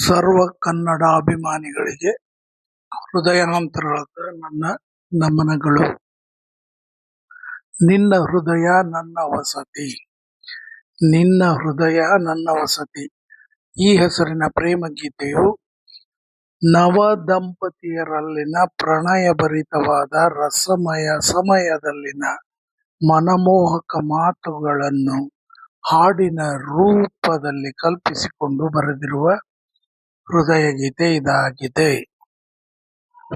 ಸರ್ವ ಕನ್ನಡ ಅಭಿಮಾನಿಗಳಿಗೆ ಹೃದಯಾಂತರಾಳದ ನನ್ನ ನಮನಗಳು. ನಿನ್ನ ಹೃದಯ ನನ್ನ ವಸತಿ. ನಿನ್ನ ಹೃದಯ ನನ್ನ ವಸತಿ. ಈ ಹೆಸರಿನ ಪ್ರೇಮ ಗೀತೆಯು ನವ ದಂಪತಿಯರಲ್ಲಿನ ಪ್ರಣಯ ಭರಿತವಾದ ರಸಮಯ ಸಮಯದಲ್ಲಿನ ಮನಮೋಹಕ ಮಾತುಗಳನ್ನು ಹಾಡಿನ ರೂಪದಲ್ಲಿ ಕಲ್ಪಿಸಿಕೊಂಡು ಬರೆದಿರುವ ಹೃದಯ ಗೀತೆ ಇದಾಗಿದೆ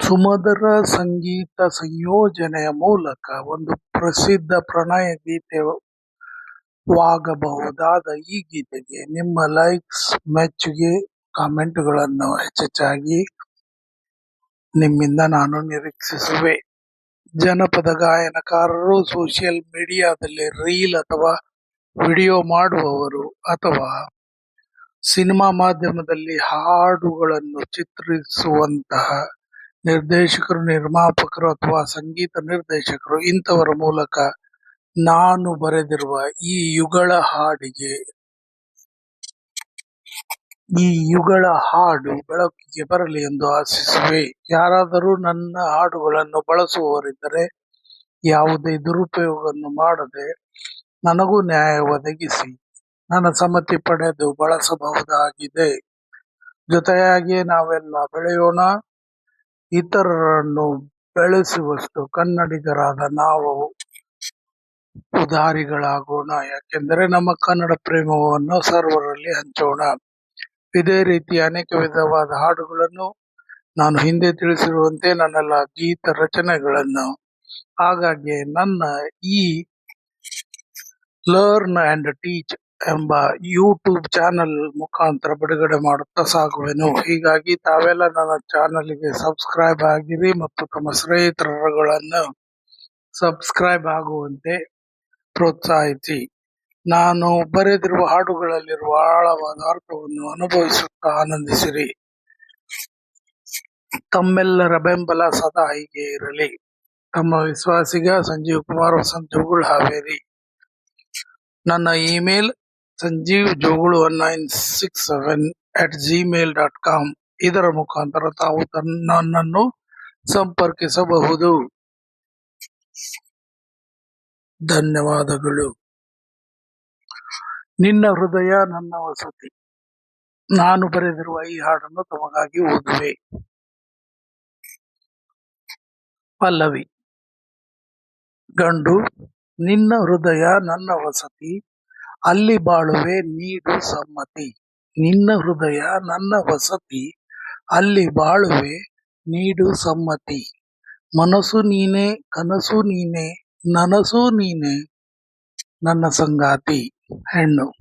ಸುಮಧುರ ಸಂಗೀತ ಸಂಯೋಜನೆಯ ಮೂಲಕ ಒಂದು ಪ್ರಸಿದ್ಧ ಪ್ರಣಯ ಗೀತೆ ವಾಗಬಹುದಾದ ಈ ಗೀತೆಗೆ ನಿಮ್ಮ ಲೈಕ್ಸ್ ಮೆಚ್ಚುಗೆ ಕಾಮೆಂಟ್ಗಳನ್ನು ಹೆಚ್ಚೆಚ್ಚಾಗಿ ನಿಮ್ಮಿಂದ ನಾನು ನಿರೀಕ್ಷಿಸುವೆ. ಜನಪದ ಗಾಯನಕಾರರು ಸೋಷಿಯಲ್ ಮೀಡಿಯಾದಲ್ಲಿ ರೀಲ್ ಅಥವಾ ವಿಡಿಯೋ ಮಾಡುವವರು ಅಥವಾ ಸಿನಿಮಾ ಮಾಧ್ಯಮದಲ್ಲಿ ಹಾಡುಗಳನ್ನು ಚಿತ್ರಿಸುವಂತಹ ನಿರ್ದೇಶಕರು, ನಿರ್ಮಾಪಕರು ಅಥವಾ ಸಂಗೀತ ನಿರ್ದೇಶಕರು ಇಂಥವರ ಮೂಲಕ ನಾನು ಬರೆದಿರುವ ಈ ಯುಗಳ ಹಾಡಿಗೆ, ಈ ಯುಗಳ ಹಾಡು ಬೆಳಕಿಗೆ ಬರಲಿ ಎಂದು ಆಶಿಸುವೆ. ಯಾರಾದರೂ ನನ್ನ ಹಾಡುಗಳನ್ನು ಬಳಸುವವರಿದ್ದರೆ ಯಾವುದೇ ದುರುಪಯೋಗವನ್ನು ಮಾಡದೆ ನನಗೂ ನ್ಯಾಯ ಒದಗಿಸಿ. ನನ್ನ ಸಮ್ಮತಿ ಪಡೆದು ಬಳಸಬಹುದಾಗಿದೆ. ಜೊತೆಯಾಗಿ ನಾವೆಲ್ಲ ಬೆಳೆಯೋಣ. ಇತರರನ್ನು ಬೆಳೆಸುವಷ್ಟು ಕನ್ನಡಿಗರಾದ ನಾವು ಉದಾರಿಗಳಾಗೋಣ. ಯಾಕೆಂದರೆ ನಮ್ಮ ಕನ್ನಡ ಪ್ರೇಮವನ್ನು ಸರ್ವರಲ್ಲಿ ಹಂಚೋಣ. ಇದೇ ರೀತಿ ಅನೇಕ ವಿಧವಾದ ಹಾಡುಗಳನ್ನು ನಾನು ಹಿಂದೆ ತಿಳಿಸಿರುವಂತೆ ನನ್ನೆಲ್ಲ ಗೀತ ರಚನೆಗಳನ್ನು. ಹಾಗಾಗಿ ನನ್ನ ಈ ಲರ್ನ್ ಅಂಡ್ ಟೀಚ್ ಎಂಬ ಯೂಟ್ಯೂಬ್ ಚಾನೆಲ್ ಮುಖಾಂತರ ಬಿಡುಗಡೆ ಮಾಡುತ್ತಾ ಸಾಗುವೆನು. ಹೀಗಾಗಿ ತಾವೆಲ್ಲ ನನ್ನ ಚಾನೆಲ್ಗೆ ಸಬ್ಸ್ಕ್ರೈಬ್ ಆಗಿರಿ ಮತ್ತು ತಮ್ಮ ಸ್ನೇಹಿತರುಗಳನ್ನು ಸಬ್ಸ್ಕ್ರೈಬ್ ಆಗುವಂತೆ ಪ್ರೋತ್ಸಾಹಿಸಿ. ನಾನು ಬರೆದಿರುವ ಹಾಡುಗಳಲ್ಲಿರುವ ಆಳವಾದ ಅರ್ಥವನ್ನು ಅನುಭವಿಸುತ್ತಾ ಆನಂದಿಸಿರಿ. ತಮ್ಮೆಲ್ಲರ ಬೆಂಬಲ ಸದಾ ಹೀಗೆ ಇರಲಿ. ತಮ್ಮ ವಿಶ್ವಾಸಿಗ ಸಂಜೀವ್ ಕುಮಾರ್ ವಸಂತ ಹಾವೇರಿ. ನನ್ನ email Sanjeev Jogulu one nine six seven at Gmail dot com ಇದರ ಮುಖಾಂತರ ತಾವು ನನ್ನನ್ನು ಸಂಪರ್ಕಿಸಬಹುದು. ಧನ್ಯವಾದಗಳು. ನಿನ್ನ ಹೃದಯ ನನ್ನ ವಸತಿ. ನಾನು ಬರೆದಿರುವ ಈ ಹಾಡನ್ನು ತಮಗಾಗಿ ಓದುವೆ. ಪಲ್ಲವಿ. ಗಂಡು, ನಿನ್ನ ಹೃದಯ ನನ್ನ ವಸತಿ. ಅಲ್ಲಿ ಬಾಳುವೆ ನೀಡು ಸಮ್ಮತಿ. ನಿನ್ನ ಹೃದಯ ನನ್ನ ವಸತಿ. ಅಲ್ಲಿ ಬಾಳುವೆ ನೀಡು ಸಮ್ಮತಿ. ಮನಸ್ಸು ನೀನೆ, ಕನಸು ನೀನೆ, ನನಸು ನೀನೆ ನನ್ನ ಸಂಗಾತಿ. ಹೆಣ್ಣು,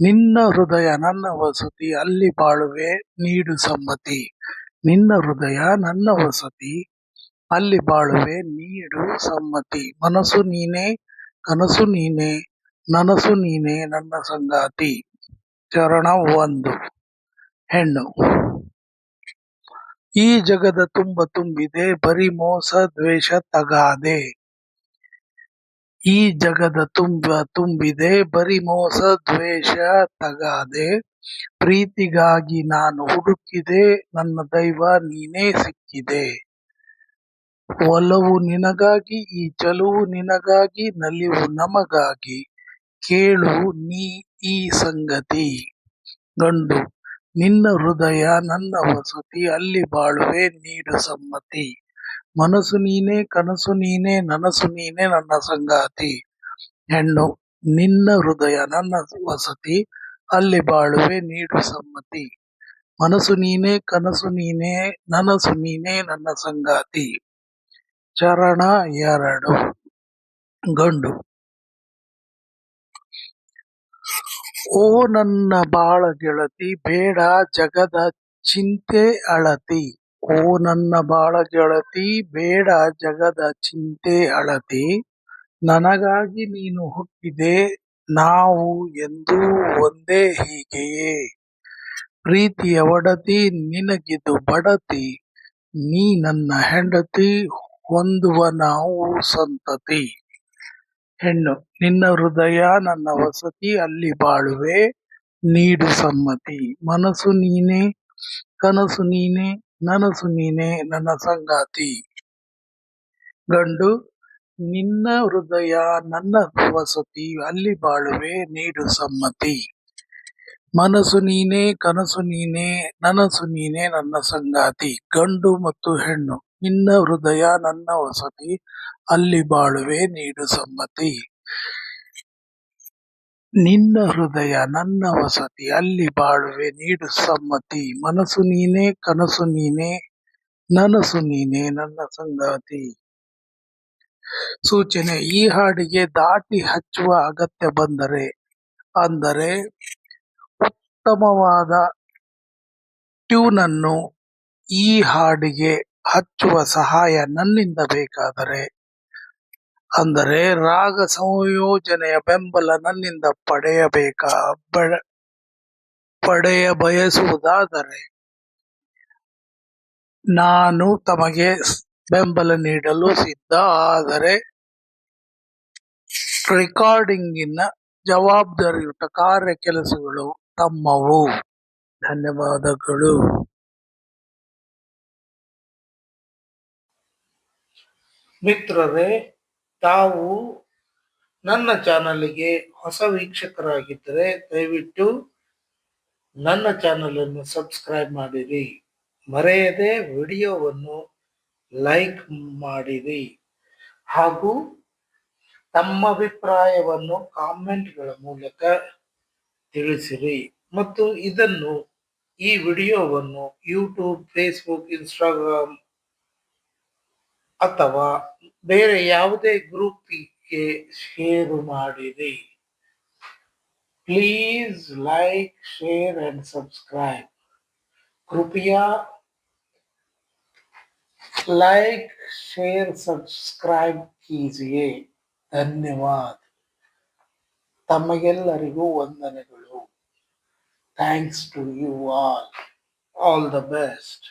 ನಿನ್ನ ಹೃದಯ ನನ್ನ ವಸತಿ. ಅಲ್ಲಿ ಬಾಳುವೆ ನೀಡು ಸಮ್ಮತಿ. ನಿನ್ನ ಹೃದಯ ನನ್ನ ವಸತಿ. ಅಲ್ಲಿ ಬಾಳುವೆ ನೀಡು ಸಮ್ಮತಿ. ಮನಸ್ಸು ನೀನೆ, ಕನಸು ನೀನೆ ನನಸು ನೀನೆ ನನ್ನ ಸಂಗಾತಿ, ಚರಣ ಒಂದು, ಹೆಣ್ಣು. ಈ ಜಗದ ತುಂಬ ತುಂಬಿದೆ, ಬರಿ ಮೋಸ, ದ್ವೇಷ ತಗಾದೆ. ಈ ಜಗದ ತುಂಬ ತುಂಬಿದೆ, ಬರಿ ಮೋಸ, ದ್ವೇಷ ತಗಾದೆ. ಪ್ರೀತಿಗಾಗಿ ನಾನು ಹುಡುಕಿದೆ, ನನ್ನ ದೈವ ನೀನೇ ಸಿಕ್ಕಿದೆ. ಒಲವು ನಿನಗಾಗಿ, ಈ ಚಲುವು ನಿನಗಾಗಿ, ನಲಿವು ನಮಗಾಗಿ. ಕೇಳು ನೀ ಈ ಸಂಗತಿ. ಗಂಡು, ನಿನ್ನ ಹೃದಯ ನನ್ನ ವಸತಿ, ಅಲ್ಲಿ ಬಾಳುವೆ ನೀಡು ಸಮ್ಮತಿ. ಮನಸ್ಸು ನೀನೆ, ಕನಸು ನೀನೆ, ನನಸು ನೀನೆ ನನ್ನ ಸಂಗಾತಿ. ಹೆಣ್ಣು, ನಿನ್ನ ಹೃದಯ ನನ್ನ ವಸತಿ, ಅಲ್ಲಿ ಬಾಳುವೆ ನೀಡು ಸಮ್ಮತಿ. ಮನಸ್ಸು ನೀನೆ, ಕನಸು ನೀನೆ, ನನಸು ನೀನೇ ನನ್ನ ಸಂಗಾತಿ. ಚರಣ ಎರಡು. ಗಂಡು ಓ ನನ್ನ ಬಾಳ ಗೆಳತಿ, ಬೇಡ ಜಗದ ಚಿಂತೆ ಅಳತಿ. ಓ ನನ್ನ ಬಾಳ ಗೆಳತಿ, ಬೇಡ ಜಗದ ಚಿಂತೆ ಅಳತಿ. ನನಗಾಗಿ ನೀನು ಹುಟ್ಟಿದೆ, ನಾವು ಎಂದೂ ಒಂದೇ ಹೀಗೆಯೇ. ಪ್ರೀತಿಯ ಒಡತಿ, ನಿನಗಿದು ಬಡತಿ. ನೀ ನನ್ನ ಹೆಂಡತಿ, ಹೊಂದುವ ನಾವು ಸಂತತಿ. ಹೆಣ್ಣು, ನಿನ್ನ ಹೃದಯ ನನ್ನ ವಸತಿ, ಅಲ್ಲಿ ಬಾಳುವೆ, ನೀಡು ಸಮ್ಮತಿ. ಮನಸ್ಸು ನೀನೆ, ಕನಸು ನೀನೆ, ನನಸು ನೀನೆ, ನನ್ನ ಸಂಗಾತಿ. ಗಂಡು, ನಿನ್ನ ಹೃದಯ ನನ್ನ ವಸತಿ, ಅಲ್ಲಿ ಬಾಳುವೆ, ನೀಡು ಸಮ್ಮತಿ. ಮನಸ್ಸು ನೀನೆ, ಕನಸು ನೀನೆ, ನನಸು ನೀನೆ, ನನ್ನ ಸಂಗಾತಿ. ಗಂಡು ಮತ್ತು ಹೆಣ್ಣು. ನಿನ್ನ ಹೃದಯ ನನ್ನ ವಸತಿ, ಅಲ್ಲಿ ಬಾಳುವೆ ನೀಡು ಸಮ್ಮತಿ. ನಿನ್ನ ಹೃದಯ ನನ್ನ ವಸತಿ, ಅಲ್ಲಿ ಬಾಳುವೆ ನೀಡು ಸಮ್ಮತಿ. ಮನಸ್ಸು ನೀನೆ, ಕನಸು ನೀನೆ, ನನಸು ನೀನೆ ನನ್ನ ಸಂಗಾತಿ. ಸೂಚನೆ, ಈ ಹಾಡಿಗೆ ದಾಟಿ ಹಚ್ಚುವ ಅಗತ್ಯ ಬಂದರೆ, ಅಂದರೆ ಉತ್ತಮವಾದ ಟ್ಯೂನನ್ನು ಈ ಹಾಡಿಗೆ ಹಚ್ಚುವ ಸಹಾಯ ನನ್ನಿಂದ ಬೇಕಾದರೆ. ಅಂದರೆ ರಾಗ ಸಂಯೋಜನೆಯ ಬೆಂಬಲ ನನ್ನಿಂದ ಪಡೆಯಬೇಕಾ? ಪಡೆಯ ಬಯಸುವುದಾದರೆ. ನಾನು ತಮಗೆ ಬೆಂಬಲ ನೀಡಲು ಸಿದ್ಧ, ಆದರೆ ರೆಕಾರ್ಡಿಂಗಿನ ಜವಾಬ್ದಾರಿಯುತ ಕಾರ್ಯ ಕೆಲಸಗಳು ತಮ್ಮವು. ಧನ್ಯವಾದಗಳು. ಮಿತ್ರರೇ, ತಾವು ನನ್ನ ಚಾನಲ್ಗೆ ಹೊಸ ವೀಕ್ಷಕರಾಗಿದ್ದರೆ ದಯವಿಟ್ಟು ನನ್ನ ಚಾನಲನ್ನು ಸಬ್ಸ್ಕ್ರೈಬ್ ಮಾಡಿರಿ. ಮರೆಯದೆ ವಿಡಿಯೋವನ್ನು ಲೈಕ್ ಮಾಡಿರಿ. ಹಾಗೂ ತಮ್ಮ ಅಭಿಪ್ರಾಯವನ್ನು ಕಾಮೆಂಟ್ಗಳ ಮೂಲಕ ತಿಳಿಸಿರಿ. ಮತ್ತು ಇದನ್ನು ಈ ವಿಡಿಯೋವನ್ನು ಯೂಟ್ಯೂಬ್, ಫೇಸ್ಬುಕ್, ಇನ್ಸ್ಟಾಗ್ರಾಮ್ ಅಥವಾ ಬೇರೆ ಯಾವುದೇ ಗ್ರೂಪಿಗೆ ಶೇರ್ ಮಾಡಿರಿ please like share and subscribe कृपया लाइक शेयर सब्सक्राइब कीजिए ಧನ್ಯವಾದ ತಮಗೆಲ್ಲರಿಗೂ ವಂದನೆಗಳು thanks to you all all the best